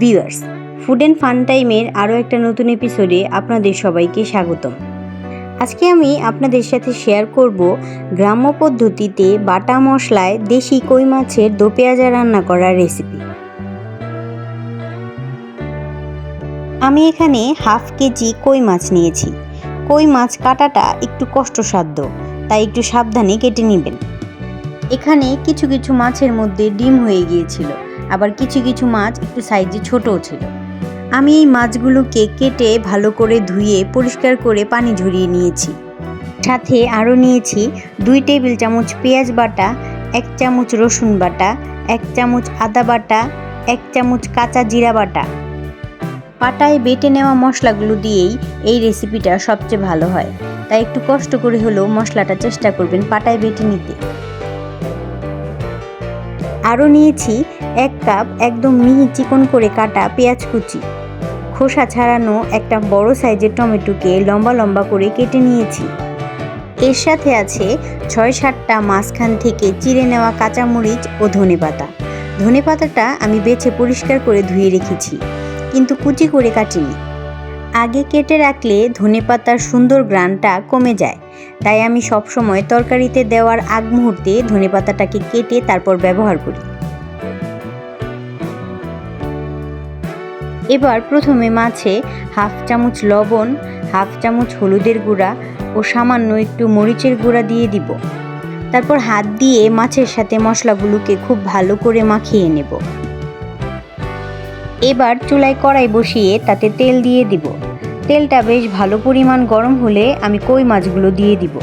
Viewers, food and fun টাইমের আরও একটা নতুন এপিসোডে আপনাদের সবাইকে স্বাগতম। আজকে আমি আপনাদের সাথে শেয়ার করব গ্রাম্য পদ্ধতিতে বাটা মশলায় দেশি কই মাছের দো পেঁয়াজা রান্না করার রেসিপি আমি এখানে হাফ কেজি কই মাছ নিয়েছি। কই মাছ কাটাটা একটু কষ্টসাধ্য, তাই একটু সাবধানে কেটে নেবেন। এখানে কিছু কিছু মাছের মধ্যে ডিম হয়ে গিয়েছিল, আবার কিছু কিছু মাছ একটু সাইজে ছোটও ছিল। আমি এই মাছগুলোকে কেটে ভালো করে ধুয়ে পরিষ্কার করে পানি ঝরিয়ে নিয়েছি। সাথে আরও নিয়েছি দুই টেবিল চামচ পেঁয়াজ বাটা, এক চামচ রসুন বাটা, এক চামচ আদা বাটা, এক চামচ কাঁচা জিরা বাটা। পাটায় বেটে নেওয়া মশলাগুলো দিয়েই এই রেসিপিটা সবচেয়ে ভালো হয়। তাই একটু কষ্ট করে হলেও মশলাটা চেষ্টা করবেন পাটায় বেটে নিতে। আরও নিয়েছি এক কাপ একদম মিহি চিকন করে কাটা পেঁয়াজ কুচি। খোসা ছাড়ানো একটা বড় সাইজের টমেটোকে লম্বা লম্বা করে কেটে নিয়েছি। এর সাথে আছে ছয় সাতটা মাঝখান থেকে চিড়ে নেওয়া কাঁচামরিচ ও ধনেপাতা ধনেপাতাটা আমি বেছে পরিষ্কার করে ধুয়ে রেখেছি, কিন্তু কুচি করে কাটিনি। আগে কেটে রাখলে ধনেপাতার সুন্দর গ্রানটা কমে যায়। তাই আমি সবসময় তরকারিতে দেওয়ার আগ মুহূর্তে ধনেপাতাটাকে কেটে তারপর ব্যবহার করি। এবার প্রথমে মাছে হাফ চামচ লবণ, হাফ চামচ হলুদের গুঁড়া ও সামান্য একটু মরিচের গুঁড়া দিয়ে দিব। তারপর হাত দিয়ে মাছের সাথে মশলাগুলোকে খুব ভালো করে মাখিয়ে নেব। এবার চুলায় কড়াই বসিয়ে তাতে তেল দিয়ে দিব। তেলটা বেশ ভালো পরিমাণ গরম হলে আমি কই মাছগুলো দিয়ে দিব।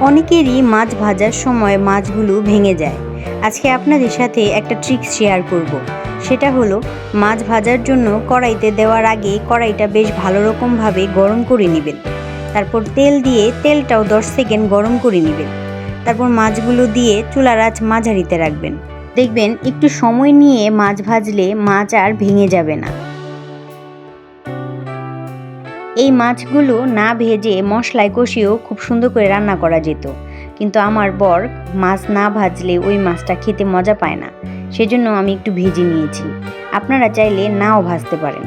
অনেকেরই মাছ ভাজার সময় মাছগুলো ভেঙে যায়। আজকে আপনাদের সাথে একটা ট্রিক্স শেয়ার করব। সেটা হলো, মাছ ভাজার জন্য কড়াইতে দেওয়ার আগে কড়াইটা বেশ ভালো রকমভাবে গরম করে নেবেন। তারপর তেল দিয়ে তেলটাও দশ সেকেন্ড গরম করে নেবেন। তারপর মাছগুলো দিয়ে চুলার আঁচ মাঝারিতে রাখবেন। দেখবেন একটু সময় নিয়ে মাছ ভাজলে মাছ আর ভেঙে যাবে না। এই মাছগুলো না ভেজে মশলায় কষিয়েও খুব সুন্দর করে রান্না করা যেত। কিন্তু আমার বর মাছ না ভাজলে ওই মাছটা খেতে মজা পায় না। সেজন্য আমি একটু ভেজে নিয়েছি। আপনারা চাইলে নাও ভাজতে পারেন।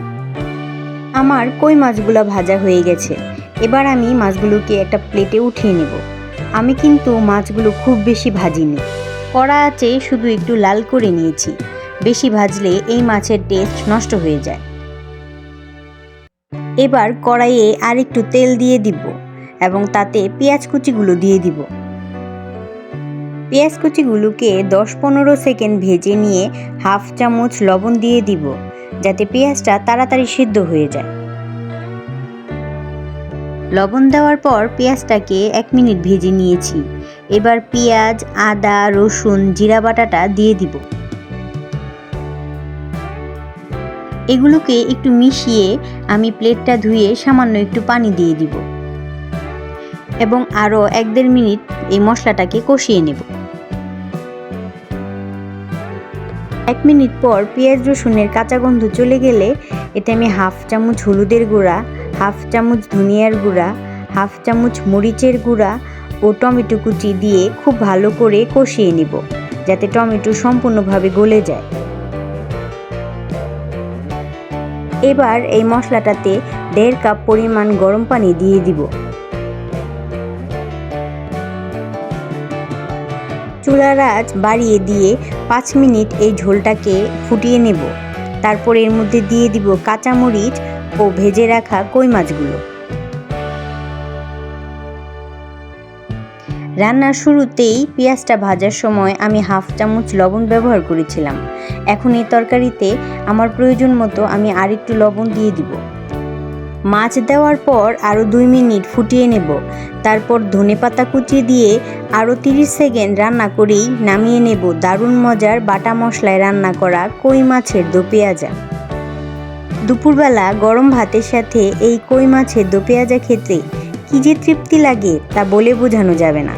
আমার কই মাছগুলো ভাজা হয়ে গেছে। এবার আমি মাছগুলোকে একটা প্লেটে উঠিয়ে নেব। আমি কিন্তু মাছগুলো খুব বেশি ভাজিনি। কড়া আছে, শুধু একটু লাল করে নিয়েছি। বেশি ভাজলে এই মাছের টেস্ট নষ্ট হয়ে যায়। এবার কড়াইয়ে আর একটু তেল দিয়ে দিব এবং তাতে পেঁয়াজ কুচিগুলো দিয়ে দিব। পেঁয়াজ কুচিগুলোকে দশ পনেরো সেকেন্ড ভেজে নিয়ে হাফ চামচ লবণ দিয়ে দিব, যাতে পেঁয়াজটা তাড়াতাড়ি সিদ্ধ হয়ে যায়। লবণ দেওয়ার পর পেঁয়াজটাকে এক মিনিট ভেজে নিয়েছি। এবার পেঁয়াজ, আদা, রসুন, জিরা বাটাটা দিয়ে দিব। এগুলোকে একটু মিশিয়ে আমি প্লেটটা ধুয়ে সামান্য একটু পানি দিয়ে দিব এবং আরও এক দেড় মিনিট এই মশলাটাকে কষিয়ে নেব। এক মিনিট পর পেঁয়াজ, রসুনের কাঁচা গন্ধ চলে গেলে এতে আমি হাফ চামচ হলুদের গুঁড়া, হাফ চামচ ধনিয়ার গুঁড়া, হাফ চামচ মরিচের গুঁড়া ও টমেটো কুচি দিয়ে খুব ভালো করে কষিয়ে নিব, যাতে টমেটো সম্পূর্ণভাবে গলে যায়। এবার এই মশলাটাতে দেড় কাপ পরিমাণ গরম পানি দিয়ে দিব। চুলার আঁচ বাড়িয়ে দিয়ে পাঁচ মিনিট এই ঝোলটাকে ফুটিয়ে নেব। তারপর এর মধ্যে দিয়ে দিব কাঁচামরিচ ও ভেজে রাখা কই মাছগুলো। রান্নার শুরুতেই পেঁয়াজটা ভাজার সময় আমি হাফ চামচ লবণ ব্যবহার করেছিলাম। এখন এই তরকারিতে আমার প্রয়োজন মতো আমি আরেকটু লবণ দিয়ে দিব। মাছ দেওয়ার পর আরও দুই মিনিট ফুটিয়ে নেব। তারপর ধনেপাতা কুচিয়ে দিয়ে আরও তিরিশ সেকেন্ড রান্না করেই নামিয়ে নেব দারুণ মজার বাটা মশলায় রান্না করা কই মাছের দো পেঁয়াজা। দুপুরবেলা গরম ভাতের সাথে এই কই মাছের দো পেঁয়াজা খেতে কী যে তৃপ্তি লাগে তা বলে বোঝানো যাবে না।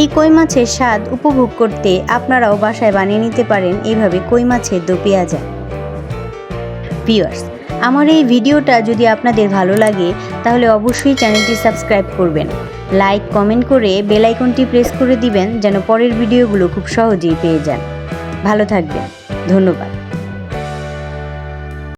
এই কই মাছের স্বাদ উপভোগ করতে আপনারাও বাসায় বানিয়ে নিতে পারেন এইভাবে কই মাছের দো পেঁয়াজা। ভিউয়ার্স, আমার এই ভিডিওটা যদি আপনাদের ভালো লাগে, তাহলে অবশ্যই চ্যানেলটি সাবস্ক্রাইব করবেন। লাইক, কমেন্ট করে বেল আইকনটি প্রেস করে দিবেন যেন পরের ভিডিওগুলো খুব সহজেই পেয়ে যান। ভালো থাকবেন। ধন্যবাদ।